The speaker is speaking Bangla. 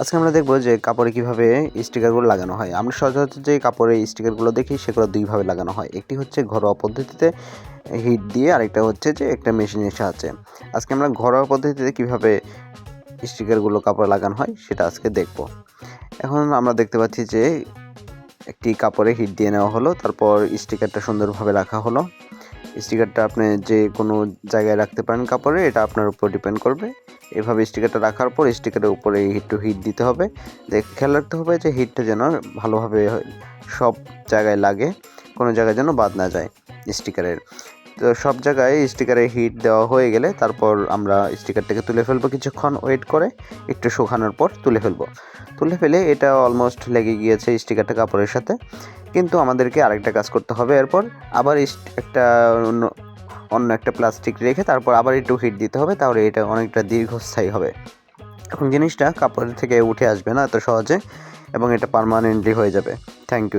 আজকে আমরা দেখব যে কাপড়ে কীভাবে স্টিকারগুলো লাগানো হয়। আমরা সচরাচর যে কাপড়ে স্টিকারগুলো দেখি, সেগুলো দুইভাবে লাগানো হয়। একটি হচ্ছে ঘরোয়া পদ্ধতিতে হিট দিয়ে, আরেকটা হচ্ছে যে একটা মেশিনের সাহায্যে। আজকে আমরা ঘরোয়া পদ্ধতিতে কীভাবে স্টিকারগুলো কাপড়ে লাগানো হয়, সেটা আজকে দেখব। এখন আমরা দেখতে পাচ্ছি যে একটি কাপড়ে হিট দিয়ে নেওয়া হলো, তারপর স্টিকারটা সুন্দরভাবে রাখা হলো। স্টিকারটা আপনি যে কোনো জায়গায় রাখতে পারেন কাপড়ে, এটা আপনার উপর ডিপেন্ড করবে। এভাবে স্টিকারটা রাখার পর স্টিকারের উপরে একটু হিট দিতে হবে। যে খেয়াল রাখতে হবে যে হিটটা যেন ভালোভাবে সব জায়গায় লাগে, কোনো জায়গায় যেন বাদ না যায় স্টিকারের তো সব জায়গায় স্টিকারে হিট দেওয়া হয়ে গেলে তারপর আমরা স্টিকারটাকে তুলে ফেলব কিছুক্ষণ ওয়েট করে, একটু শুকানোর পর তুলে ফেলব। তুলে ফেলে এটা অলমোস্ট লেগে গিয়েছে স্টিকারটা কাপড়ের সাথে। কিন্তু আমাদেরকে আরেকটা কাজ করতে হবে এরপর। আবার একটা অন্য একটা প্লাস্টিক রেখে তারপর আবার একটু হিট দিতে হবে, তাহলে এটা অনেকটা দীর্ঘস্থায়ী হবে। এখন জিনিসটা কাপড় থেকে উঠে আসবে না এত সহজে, এবং এটা পারমানেন্টলি হয়ে যাবে। Thank you